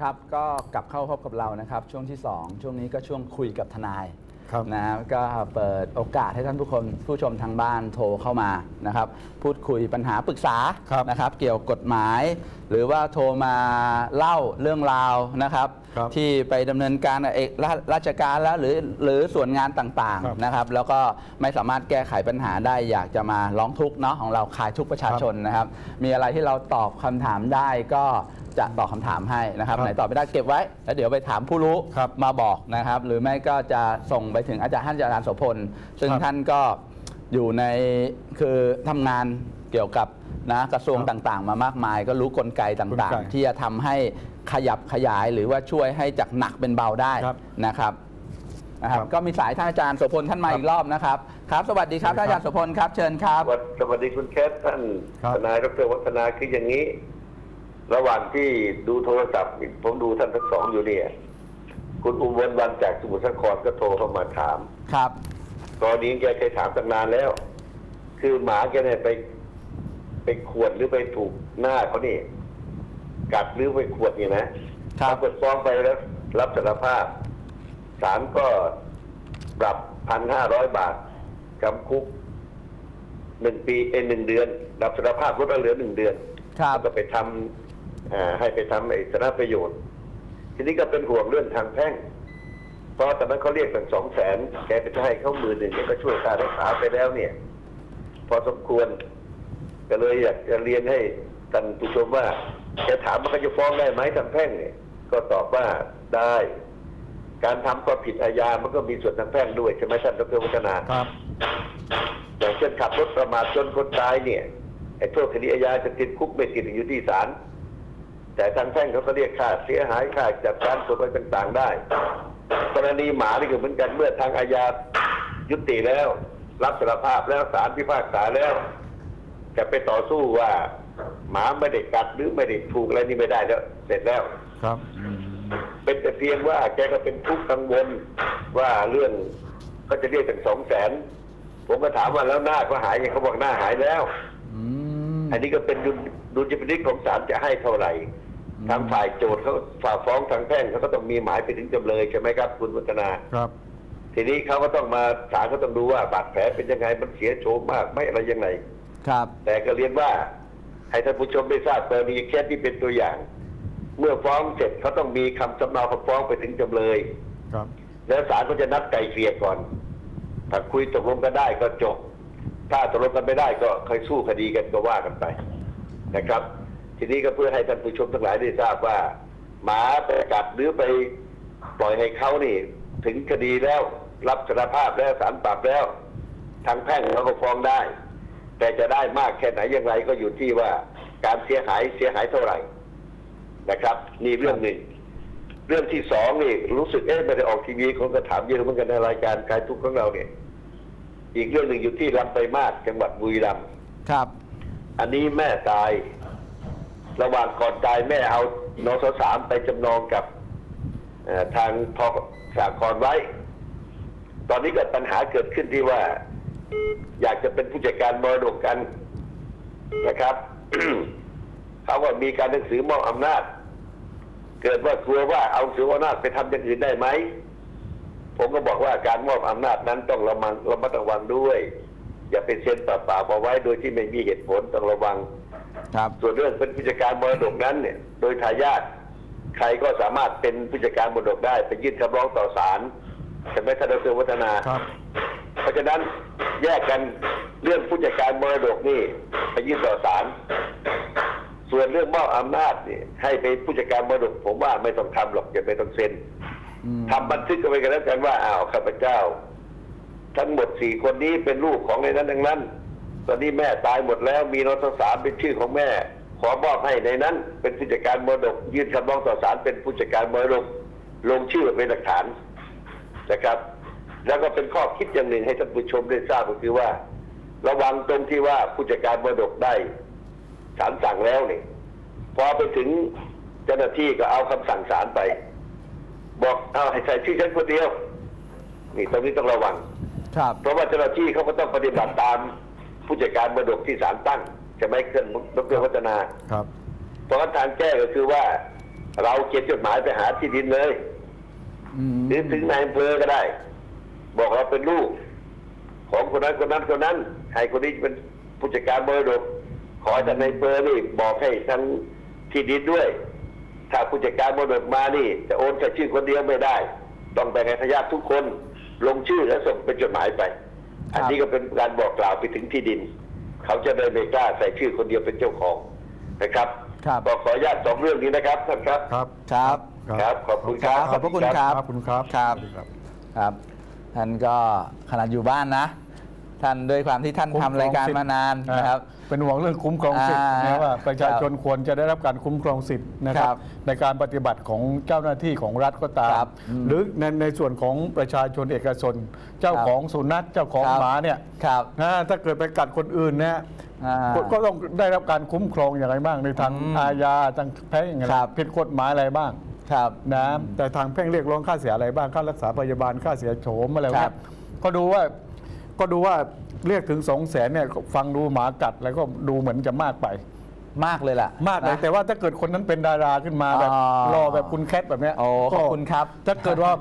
ครับก็กลับเข้าพบกับเรานะครับ ช่วงที่ 2 ช่วงนี้ก็ช่วงคุยกับทนายครับนะก็เปิดโอกาสให้ท่านผู้คนผู้ชมทางบ้านโทรเข้ามานะครับ พูดคุยปัญหาปรึกษาครับนะครับ เกี่ยวกับกฎหมาย หรือว่าโทรมาเล่าเรื่องราวนะครับ ครับที่ไปดำเนินการเอกราราชการแล้วหรือหรือส่วนงานต่างครับๆนะครับ แล้วก็ไม่สามารถแก้ไขปัญหาได้อยากจะมาร้องทุกข์เนาะของเราขายทุกข์ประชาชนนะครับ มีอะไรที่เราตอบคำถามได้ก็ จะตอบคำถามให้นะครับครับไหนตอบไม่ได้เก็บไว้ แล้วเดี๋ยวไปถามผู้รู้ครับมาบอกนะครับ หรือไม่ก็จะส่งไปถึงอาจารย์ท่านอาจารย์โสพลซึ่งครับท่านก็อยู่ในคือทำงานเกี่ยวกับนะกระทรวงครับต่างๆ มามากมาย ก็รู้กลไกต่างกลไกๆ ที่จะทำให้ขยับขยายหรือว่าช่วยให้จากหนักเป็นเบาได้ครับนะครับนะครับครับก็มีสายท่านอาจารย์โสพลท่านมาครับอีกรอบนะครับครับ สวัสดีครับสวัท่านสดีอาครับจารย์โสพลครับเชิญครับสวัสสวัสดีคุณแคทท่านครับ ทนายดรวัฒนาคืออย่างนี้ ระหว่างที่ดูโทรศัพท์นี่ผมดูท่านทั้งสองอยู่เนี่ย คุณอุบลวันจากสมุทรสาครก็โทรเข้ามาถามครับ ตอนนี้แกเคยถามตั้งนานแล้ว คือหมาแกเนี่ยไป ไปขวดหรือไปถูกหน้าเขานี่กัดหรือไปขวดเนี่ยนะครับปรากฏฟ้องไปแล้วรับสารภาพศาลก็ปรับพันห้าร้อยบาทจำคุกหนึ่งปีเอ็นหนึ่งเดือน รับสารภาพลดเหลือหนึ่งเดือน ครับแล้วก็ไปทำอ่า ให้ไปทำไอ้สาธารณประโยชน์ ทีนี้ก็เป็นห่วงเรื่องทางแพ่ง เพราะตอนนั้นเขาเรียกตั้งสองแสนแกไปจะให้เขาหมื่นหนึ่งแกก็ช่วยค่ารักษาไปแล้วเนี่ย พอสมควร ก็เลยอยากจะเรียนให้ท่านผู้ชมว่าจะถามว่าเขาจะฟ้องได้ไหมทางแพ่งเนี่ย ก็ตอบว่าได้ การทำความผิดอาญามันก็มีส่วนทางแพ่งด้วยใช่ไหมท่านดรวัฒนาครับอย่างเช่นขับรถประมาทจนคนตายเนี่ยไอ้โทษคดีอาญาจะติดคุกไม่ติดอยู่ที่ศาล แต่ทางแพ่งเขาก็เรียกค่าเสียหายค่าจัดการตัวไปต่างๆ ได้กรณีหมานี่ก็เหมือนกันเมื่อทางอาญายุติแล้ว รับสารภาพแล้วศาลพิพากษาแล้ว จะไปต่อสู้ว่า หมาไม่ได้กัดหรือไม่ได้ถูกอะไรนี่ไม่ได้แล้ว เสร็จแล้วครับอืมเป็นแต่เพียงว่าแกก็เป็นทุกข์กังวลว่าเรื่องเขาจะเรียกถึงสองแสนผมก็ถามว่าแล้วหน้าเขาหายยังเขาบอกหน้าหายแล้วอืมอันนี้ก็เป็นดุล ดุลยพินิจของศาลจะให้เท่าไหร่อืมทางฝ่ายโจทย์เขาฝ่าฟ้องทางแพ่งเขาก็ต้องมีหมายไปถึงจำเลยใช่ไหมครับ คุณวัฒนาครับ ทีนี้เขาก็ต้องมาศาลก็ต้องดูว่าบาดแผลเป็นยังไงมันเสียโฉมมากไหม่อะไรยังไงครับ แต่ก็เรียนว่าให้ท่านผู้ชมได้ทราบกรณีเคสที่เป็นตัวอย่าง เมื่อฟ้องเสร็จเขาต้องมีคำสำเนาคำฟ้องไปถึงจำเลยครับ แล้วศาลก็จะนัดไกลเกลี่ยก่อน ถ้าคุยตกลงกันได้ก็จบ ถ้าตกลงกันไม่ได้ก็เคยสู้คดีกันก็ว่ากันไป นะครับ ทีนี้ก็เพื่อให้ท่านผู้ชมทั้งหลายได้ทราบว่า หมาไปกัดหรือไปปล่อยให้เขานี่ ถึงคดีแล้วรับสารภาพแล้วสารปรับแล้ว ทางแพ่งเขาก็ฟ้องได้ แต่จะได้มากแค่ไหนอย่างไรก็อยู่ที่ว่าการเสียหายเสียหายเท่าไหร่นะครับ นี่เรื่องหนึ่ง เรื่องที่สองนี่รู้สึกเอ๊ะไม่ได้ออกทีวีคนก็ถามเยอะเหมือนกันในรายการกายทุกข์ของเราเนี่ย อีกเรื่องหนึ่งอยู่ที่ลำไปมาศจังหวัดบุรีรัมย์ครับ อันนี้แม่ตาย ระหว่างก่อนตายแม่เอานสสามไปจำนองกับทางทกสากรไว้ ตอนนี้เกิดปัญหาเกิดขึ้นที่ว่า อยากจะเป็นผู้จัดการมรดกกันนะครับเขาว่ามีการหนังสือมอบอำนาจ เกิดว่ากลัวว่าเอาสืออำนาจไปทำอย่างอื่นได้ไหมผมก็บอกว่าการมอบอำนาจนั้นต้องระมังระมัดระวังด้วย อย่าไปเซ็นเปล่าๆเอาไว้โดยที่ไม่มีเหตุผลต้องระวัง ครับ ส่วนเรื่องเป็นผู้จัดการมรดกนั้นเนี่ยโดยทายาทใครก็สามารถเป็นผู้จัดการมรดกได้ ไปยื่นคำร้องต่อศาลใช่ไหมท่านดรวัฒนา ครับ เพราะฉะนั้นแยกกันเรื่องผู้จัดการมรดกนี่ไปยื่นต่อศาลส่วนเรื่องมอบอำนาจนี่ให้ไปผู้จัดการมรดก ผมว่าไม่ต้องทำหรอกอย่าไม่ต้องเซ็นอืม ทำบันทึกเอาไว้กันแล้วกันว่าอ้าวข้าพเจ้า ทั้งหมดสี่คนนี้เป็นลูกของในนั้นทั้งนั้น ตอนนี้แม่ตายหมดแล้วมีนสสามเป็นชื่อของแม่ ขอมอบให้ในนั้น เป็นผู้จัดการมรดก ยื่นคำร้องต่อศาลเป็นผู้จัดการมรดก ลงชื่อเป็นหลักฐานนะครับ แล้วก็เป็นข้อคิดอย่างหนึ่งให้ท่านผู้ชมได้ทราบก็คือว่า ระวังตรงที่ว่าผู้จัดการมรดกได้ศาลสั่งแล้วนี่พอไปถึงเจ้าหน้าที่ก็เอาคำสั่งศาลไป บอกเอาให้ใส่ชื่อฉันคนเดียว นี่ตรงนี้ต้องระวัง เพราะว่าเจ้าหน้าที่เขาก็ต้องปฏิบัติตามผู้จัดการมรดกที่ศาลตั้งใช่ไหมเคลื่อนดรวัฒนาครับเพราะฉะนั้นทางแก้ก็คือว่า เราเขียนจดหมายไปหาที่ดินเลยอืมหรือถึงนายอำเภอก็ได้ บอกเราเป็นลูก ของคนนั้นคนนั้นคนนั้นให้คนนี้เป็นผู้จัดการมรดกขอให้ท่านนายอำเภอนี่บอกให้ทั้งที่ดินด้วยถ้าผู้จัดการมรดกมานี่ จะโอนแค่ชื่อคนเดียวไม่ได้ ต้องแบ่งให้ทายาททุกคน ลงชื่อแล้วส่งเป็นจดหมายไป อันนี้ก็เป็นการบอกกล่าวไปถึงที่ดิน เขาจะได้ไม่กล้าใส่ชื่อคนเดียวเป็นเจ้าของนะครับครับก็ขออนุญาตสองเรื่องนี้นะครับท่านครับ ครับครับครับขอบคุณครับขอบพระคุณครับขอบคุณครับครับสวัสดีครับครับท่านก็ขนาดอยู่บ้านนะ ท่านด้วยความที่ท่านคุ้มครองทำรายการสิทธิ์มานานนะครับ เป็นห่วงเรื่องคุ้มครองสิทธิ์อ่านะว่าประชาชนครับควรจะได้รับการคุ้มครองสิทธิ์นะคครัรับบในการปฏิบัติของเจ้าหน้าที่ของรัฐก็ตาม ครับอืมหรือในในส่วนของประชาชนเอกชน เจ้าครับของสุนัขเจ้าของครับ หมาเนี่ยครับนะถ้าเกิดไปกัดคนอื่นเนี่ยอ่า ก็ก็ต้องได้รับการคุ้มครองอย่างไรบ้างในทางอืมอาญาทางแพ่งอย่างไรครับ ผิดกฎหมายอะไรบ้าง ครับ นะแต่ทางแพ่งเรียกร้องค่าเสียอะไรบ้างค่ารักษาพยาบาลค่าเสียโฉมอะไรครัเนี่ยบก็ดูว่า ก็ดูว่าเรียกถึงสองแสนเนี่ยฟังดูหมากัดแล้วก็ดูเหมือนจะมากไป มากเลยล่ะมากเลยนะ แต่ว่าถ้าเกิดคนนั้นเป็นดาราขึ้นมาแบบอ๋อรอแบบคุณแคทแบบเนี้ยโอ้ขอบคุณครับถ้าเกิดว่า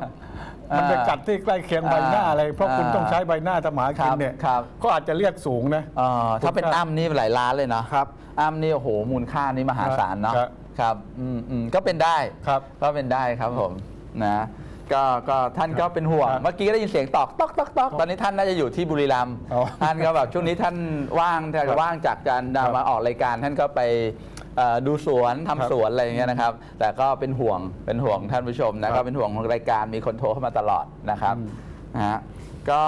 มันไปอ่ากัดที่ใกล้เคียงใบหน้าอะไร เพราะคุณอ่าต้องใช้ใบหน้าทำหมากินเนี่ยครับ ก็อาจจะเรียกสูงนะ เอ่อถ้าเป็นอ้ำนี่หลายล้านเลยเนาะครับอ้ำนี่โอ้โหมูลค่านี่มหาศาลเนาะครับครับอืมอืมก็เป็นได้ครับ ก็เป็นได้ครับผมนะ ก็ก็ท่านก็เป็นห่วงครับเมื่อกี้ได้ยินเสียงตอกตอกตอกตอกตอนนี้ท่านน่าจะอยู่ที่บุรีรัมย์อ๋อท่านก็แบบช่วงนี้ท่านว่างท่านครับว่างจากการครับมาออกรายการ ท่านก็ไปเอ่อดูสวนทำครับสวนอะไรอย่างเงี้ยนะครับ แต่ก็เป็นห่วงเป็นห่วงท่านผู้ชมนะครัก็บเป็นห่วงของรายการมีคนโทรเข้ามาตลอดนะครับอืม นะฮะก็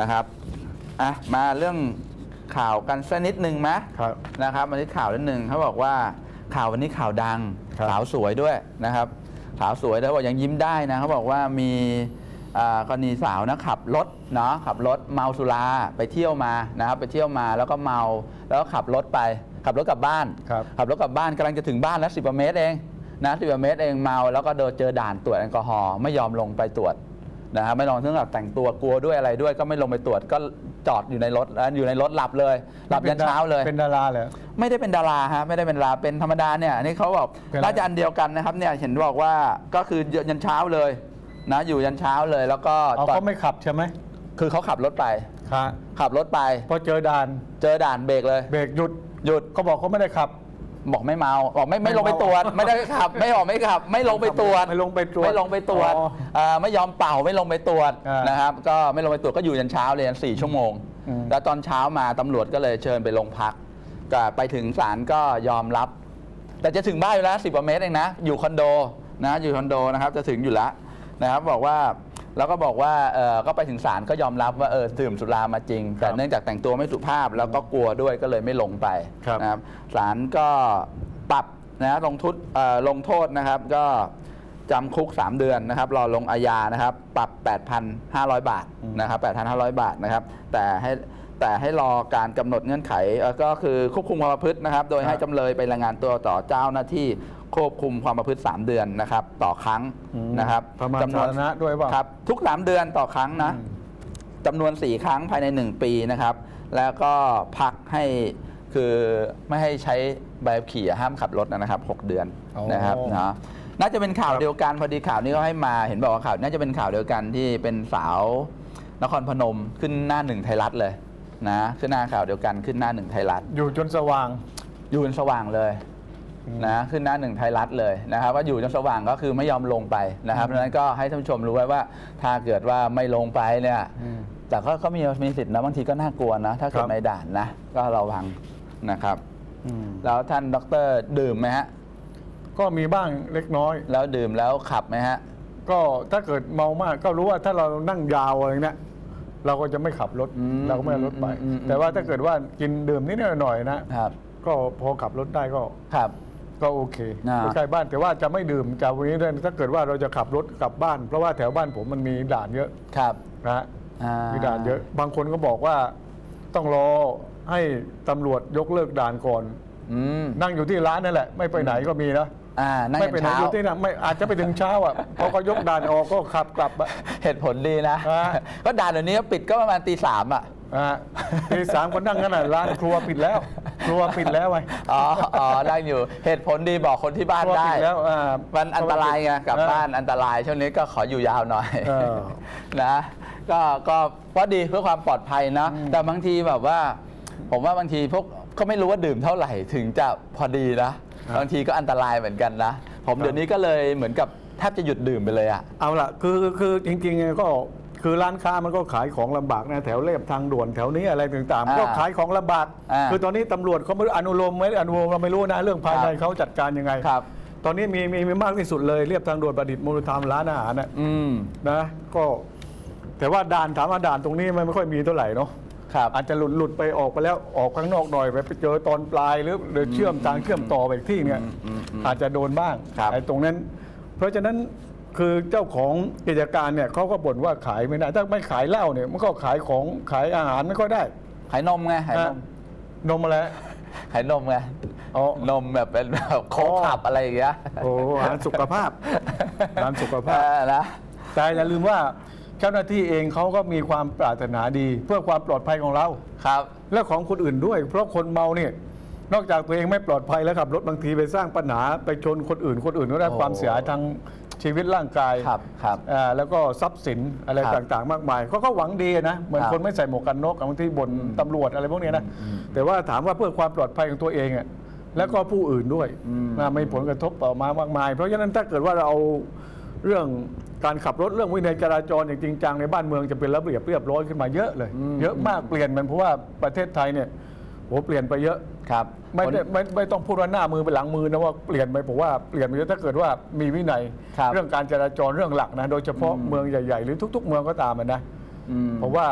นะครับอะมาเรื่องข่าวกันสักนิดนึงไหม ครับ นะครับวันนี้ข่าวนิดหนึ่งเขาบอกว่าข่าววันนี้ข่าวดังครับ สาวสวยด้วยนะครับ สาวสวยแล้วบอกยังยิ้มได้นะเขาบอกว่ามีอ่ากรณีสาวนะขับรถเนาะขับรถเมาสุราไปเที่ยวมานะครับไปเที่ยวมาแล้วก็เมาแล้วก็ขับรถไป ขับรถกลับบ้านครับขับรถกลับบ้านกำลังจะถึงบ้านแล้วสิบเมตรเองนะสิบเมตรเองเมาแล้วก็เดินเจอด่านตรวจแอลกอฮอล์ไม่ยอมลงไปตรวจ นะครับไม่ลองถึงกับแต่งตัวกลัวด้วยอะไรด้วย ก็ไม่ลงไปตรวจก็จอดอยู่ในรถแล้วอยู่ในรถหลับเลย หลับยันเช้าเลย เป็นดาราเลยไม่ได้เป็นดาราฮะไม่ได้เป็นดาราเป็นธรรมดาเนี่ยอันนี้เขาบอกเป็นอะไรน่าจะอันเดียวกันนะครับเนี่ยเห็นบอกว่าก็คือยันเช้าเลยนะอยู่ยันเช้าเลยแล้วก็เอาตอนเขาไม่ขับใช่ไหมคือเขาขับรถไปครับขับรถไปพอเจอด่านเจอด่านเบรกเลย เบรกหยุดหยุดเขาบอกเขาไม่ได้ขับ บอกไม่เมาบอกไม่ไม่ไม่ลงไปเมาตรวจไม่ได้ขับ ไม่ออกไม่ขับ ไม่ลงไปตรวจไม่ลงไปตรวจไม่ลงไปตรวจอ๋อเอ่อไม่ยอมเป่าไม่ลงไปตรวจอ่านนะครับ ก็ไม่ลงไปตรวจก็อยู่ยันเช้าเลยยันสี่ชั่วโมงอืมแล้วตอนเช้ามาตำรวจก็เลยเชิญไปโรงพักก็ไปถึงศาลก็ยอมรับ แต่จะถึงบ้านอยู่แล้วสิบกว่าเมตรเองนะ อยู่คอนโดนะอยู่คอนโดนะครับจะถึงอยู่แล้วนะครับบอกว่า แล้วก็บอกว่าเออก็ไปถึงศาลก็ยอมรับว่าเออดื่มสุรามาจริง แต่ครับเนื่องจากแต่งตัวไม่สุภาพแล้วก็กลัวด้วยก็เลยไม่ลงไปครับนะครับศาลก็ปรับนะลงทุนเอ่อลงโทษนะครับก็จำคุก 3 เดือนนะครับรอลงอาญานะครับ ปรับ 8,500 บาทนะครับ8,500 บาทนะครับ แต่ให้แต่ให้รอการกำหนดเงื่อนไขเอ่อก็คือควบคุมความประพฤตินะครับ โดยให้ครับจำเลยไปรายงานตัวต่อเจ้าหน้าที่ ควบคุมความประพฤติ 3 เดือนนะครับ ต่อครั้งอืมนะครับประมาณจำนวนสาธารณะด้วยเปล่าครับ ทุก 3 เดือนต่อครั้งนะอืมจำนวน 4 ครั้งภายใน 1 ปีนะครับ แล้วก็พักให้คือไม่ให้ใช้ใบขับขี่ห้ามขับรถนะครับ 6 เดือนอ๋อนะครับเนาะน่าจะเป็นข่าวครับเดียวกันพอดีข่าวนี้ก็ให้มาเห็นบอกว่าข่าวน่าจะเป็นข่าวเดียวกันที่เป็นสาวนครพนมขึ้นหน้าหนึ่งไทยรัฐเลยนะขึ้นหน้าข่าวเดียวกันขึ้นหน้าหนึ่งไทยรัฐ อยู่จนสว่าง อยู่จนสว่างเลยอืม นะขึ้นหน้าหนึ่งไทยรัฐเลยนะครับว่าอยู่จนสว่างก็คือไม่ยอมลงไปนะครับเพราะฉะนั้นก็ให้ท่านผู้ชมรู้ไว้ว่า ถ้าเกิดว่าไม่ลงไปเนี่ยอืมแต่ก็ก็มีมีสิทธิ์นะบางทีก็น่ากลัวนะ ถ้าเกิคดรับในด่านนะ ก็ระวังนะครับอืมแล้วท่านดรดื่มไหมฮะ ก็มีบ้างเล็กน้อย แล้วดื่มแล้วขับไหมฮะ ก็ถ้าเกิดเมามากก็รู้ว่าถ้าเรานั่งยาวอะไรเนี่ยเราก็จะไม่ขับรถอืมเราก็ไม่เอารถไปอืมอืมแต่ว่าถ้าเกิดว่ากินดื่มนิดหน่อยๆนะครับก็พอขับรถได้ก็ครับ ก็โอเคอ่าใกล้บ้านแต่ว่าจะไม่ดื่มจากวันนี้ด้วยถ้าเกิดว่าเราจะขับรถกลับบ้าน เพราะว่าแถวบ้านผมมันมีด่านเยอะครับนะฮะอ่ามีด่านเยอะ บางคนก็บอกว่าต้องรอให้ตำรวจยกเลิกด่านก่อนอืมนั่งอยู่ที่ร้านนั่นแหละ ไม่ไปไหนก็มีนะอ่านั่งไม่ยัไปนไหนเช้าอยู่ที่นั่นไม่อาจจะไปถึงเช้าอะพอเขายกด่านออกก็ขับกลับอะเหตุผลดีนะฮะก็ด่านเดี๋ยวนี้ปิดก็ประมาณตีสามอะอ่าทีสามคนนั่งกันน่ะร้านครัวปิดแล้ว ครัวปิดแล้วไง อ๋ออ๋อได้อยู่เหตุผลดีบอกคนที่บ้านครัวได้ปิดแล้วอ่า มันอันตรายไงกลับเออบ้านอันตรายช่วงนี้ก็ขออยู่ยาวหน่อยเออนะก็ก็เพราะดีเพื่อความปลอดภัยนะอืมแต่บางทีแบบว่า ผมว่าบางทีพวกก็ไม่รู้ว่าดื่มเท่าไหร่ถึงจะพอดีนะบางทีก็อันตรายเหมือนกันนะผมเดี๋ยวนี้ก็เลยเหมือนกับแทบจะหยุดดื่มไปเลยอะ เอาละคือคือจริงๆไงก็ คือร้านค้ามันก็ขายของลำบากนะแถวเรียบทางด่วนแถวนี้อะไรต่างอ่าๆ ก็ขายของลำบาก อ่าคือตอนนี้ตำรวจเขาไม่รู้อนุโลมไหมอนุโลมเราไม่รู้นะเรื่องภายในครับเขาจัดการยังไงครับ ตอนนี้มีมีมีมากที่สุดเลยเรียบทางด่วนประดิษฐ์มูลธรรมร้านอาหารนะอืมนะก็ แต่ว่าด่านถามว่าด่านตรงนี้มันไม่ค่อยมีเท่าไหร่เนาะ ครับ อาจจะหลุดหลุดไปออกไปแล้วออกข้างนอกหน่อยไปไปเจอตอนปลายหรือหรือเชื่อมทางเชื่อมต่อไปอีกที่เนี่ยอืมอืมอืมอาจจะโดนบ้างครับ ไอ้ตรงนั้น เพราะฉะนั้น คือเจ้าของกิจการเนี่ยเขาก็บ่นว่าขายไม่ได้ ถ้าไม่ขายเหล้าเนี่ยมันก็ขายของขายอาหารไม่ค่อยได้ ขายนมไงขายนนะมนมอะไรขายนมไงอ๋อนมแบบเป็นแบบโค้กขับอะไรอย่างเงี้ยโอ้อาหารสุขภาพอาหารสุขภาพเออนะแต่อย่าลืมว่าเจ้าหน้าที่เองเขาก็มีความปรารถนาดี เพื่อความปลอดภัยของเราครับ และของคนอื่นด้วย เพราะคนเมาเนี่ยนอกจากตัวเองไม่ปลอดภัยแล้วขับรถบางทีไปสร้างปัญหาไปชนคนอื่นคนอื่นก็ได้โอ้ความเสียหายทาง ชีวิตร่างกายครับครับ อ่าแล้วก็ทรัพย์สินอะไรครับต่างๆ มากมายเขาก็หวังดีนะเหมือนครับคนไม่ใส่หมวกกันน็อกบางทีบนตำรวจอะไรพวกเนี้ยนะแต่ว่าถามว่าเพื่อความปลอดภัยของตัวเองอะแล้วก็ผู้อื่นด้วยอืมนะไม่ผลกระทบต่อมามากมาย เพราะฉะนั้นถ้าเกิดว่าเราเอาเรื่องการขับรถเรื่องวินัยจราจรอย่างจริงจังในบ้านเมืองจะเป็นระเบียบเรียบร้อยขึ้นมาเยอะเลย เยอะมากเปลี่ยนมันเพราะว่าประเทศไทยเนี่ย โหเปลี่ยนไปเยอะครับไม่ได้ไม่ไม่ต้องพูดว่าหน้ามือเป็นหลังมือนะว่าเปลี่ยนไปผมว่าเปลี่ยนไปเยอะถ้าเกิดว่ามีวินัยครับเรื่องการจราจรเรื่องหลักนะโดยเฉพาะอืมเมืองใหญ่ๆ หรือทุก ๆ เมืองก็ตามอะนะอืมผมว่า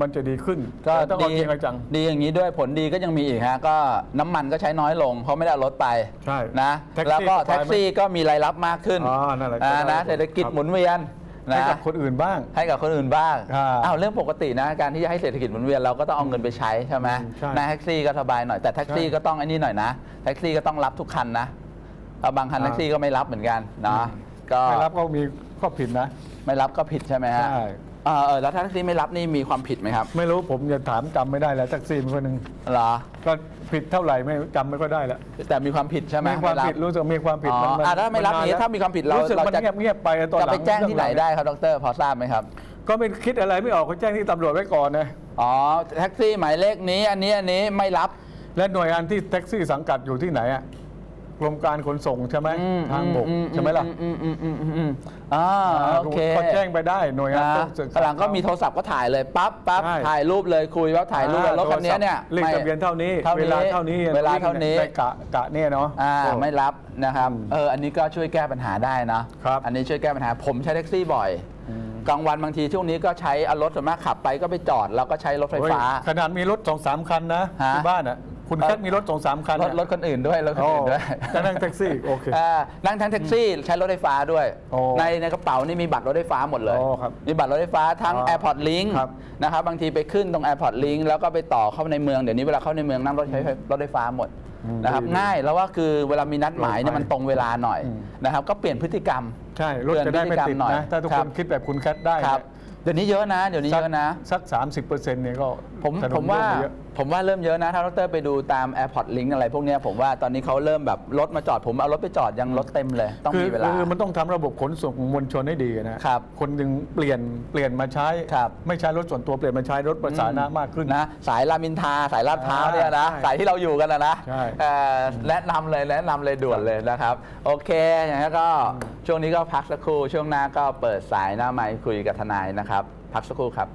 มันจะดีขึ้นก็แต่ต้องเอาดีจริงเอาจังดีอย่างนี้ด้วยผลดีก็ยังมีอีกฮะก็น้ำมันก็ใช้น้อยลง เพราะไม่ได้เอารถไปใช่นะแท็กซี่แล้วก็สบายไหมแท็กซี่ก็มีรายรับมากขึ้นอ๋อนั่นแหละอ่าก็ได้นะเศรษฐกิจครับหมุนเวียน ให้นะกับคนอื่นบ้าง ให้กับคนอื่นบ้างอ่าอ้าวเรื่องปกตินะ การที่จะให้เศรษฐกิจหมุนเวียนเราก็ต้องเอาเงินไปใช้ใช่ไหมอืมใช่นะแท็กซี่ก็สบายหน่อยแต่แท็กซี่ใช่ก็ต้องไอ้นี่หน่อยนะแท็กซี่ก็ต้องรับทุกคันนะเอาบางคันอ่า แท็กซี่ก็ไม่รับเหมือนกันนะอืมก็ไม่รับก็มีข้อผิดนะ ไม่รับก็ผิดใช่ไหมฮะใช่ เออเออแล้วถ้าแท็กซี่ไม่รับนี่มีความผิดไหมครับไม่รู้ผมจะถามจำไม่ได้แล้วแท็กซี่เป็นคนหนึ่งเหรอก็ผิดเท่าไหร่ไม่จำไม่ก็ได้แล้วแต่มีความผิดใช่ไหมมีความไรับผิดรู้สึกมีความผิดอ๋อมันอะถ้าไม่รับนนี้แล้วถ้ามีความผิดเรารู้สึกเรามันจะเงียบเงียบๆไปตอนหจะลังไปแจ้งที่ไหนเรื่องราวได้ครับดรพอทราบไหมครับ ก็ไม่คิดอะไรไม่ออกก็แจ้งที่ตำรวจไว้ก่อนนะอ๋อแท็กซี่หมายเลขนี้อันนี้อันนี้ไม่รับ และหน่วยงานที่แท็กซี่สังกัดอยู่ที่ไหนอะ กรมการขนส่งใช่ไหมอืมทางบกอืใช่ไหมล่ะอืมอืมอืมอืมอืมอ่าโอเคก็แจ้งไปได้หน่วยงานนะต้องศึกษาข้างหลังก็มีโทรศัพท์ก็ถ่ายเลยปั๊บปั๊บใช่ ถ่ายรูปเลยคุยว่าถ่ายรูปว่ารถคันนี้เนี่ยเลขทะเบียนเท่านี้ เท่านี้เวลาเท่านี้เวลาเท่านี้ในกะกะเนี่ยเนาะ อ่าไม่รับนะครับอืมเอออันนี้ก็ช่วยแก้ปัญหาได้นะครับ อันนี้ช่วยแก้ปัญหาผมใช้แท็กซี่บ่อยกลางวันบางทีช่วงนี้ก็ใช้เอารถส่วนมากขับไปก็ไปจอด แล้วก็ใช้รถไฟฟ้าโอ้ยขนาดมีรถสองสามคันนะฮะ ที่บ้านอะ คุณเอ่อแค่มีรถสองสามคันรถรถคนอื่นด้วยรถคนอื่นด้วยโอ้จะนั่งแท็กซี่โอเคอ่านั่งทั้งแท็กซี่ใช้รถไฟฟ้าด้วยโอ้ในในกระเป๋านี่มีบัตรรถไฟฟ้าหมดเลยโอ้ครับมีบัตรรถไฟฟ้าทั้งอ๋อ Airport Link ครับนะครับบางทีไปขึ้นตรง Airport Link แล้วก็ไปต่อเข้าในเมืองเดี๋ยวนี้เวลาเข้าในเมืองนั่งรถใช้รถไฟฟ้าหมดอืมนะครับดีง่ายแล้วว่าคือเวลามีนัดหมายเนี่ยปลอดภัยมันตรงเวลาหน่อยอืมนะครับก็เปลี่ยนพฤติกรรมใช่รถจะได้ไม่ติดเตือนพฤติกรรมหน่อยนะถ้าทุกครัคบนคิดแบบคุณแคทได้ครับเนี่ยเดี๋ยวนี้เยอะนะ เดี๋ยวนี้เยอะนะ สักสามสิบเปอร์เซ็นต์เนี่ยก็ผมถนนผมว่า โล่งไปเยอะผมว่าเริ่มเยอะนะ ถ้าดรไปดูตาม Airport Link อะไรพวกเนี้ยผมว่าตอนนี้เขาเริ่มแบบรถมาจอด ผมเอารถไปจอดยังรถเต็มเลย ต้องคือมีเวลา คือมันต้องทำระบบขนส่งมวลชนให้ดีนะครับคนจึงเปลี่ยนเปลี่ยนมาใช้ ครับไม่ใช้รถส่วนตัวเปลี่ยนมาใช้รถประสาทนะมากขึ้น นะ สายรามอินทราสายลาดพร้าวเนี่ยนะ ใช่สายที่เราอยู่กันนะนะใช่ เอ่อแนะนำเลยแนะนำเลยด่วนเลยนะครับ โอเค อย่างนี้นก็ช่วงนี้ก็พักสักครู่ช่วงหน้าก็เปิดสายหน้าไมค์คุยกับทนายนะครับ พักสักครู่ครับ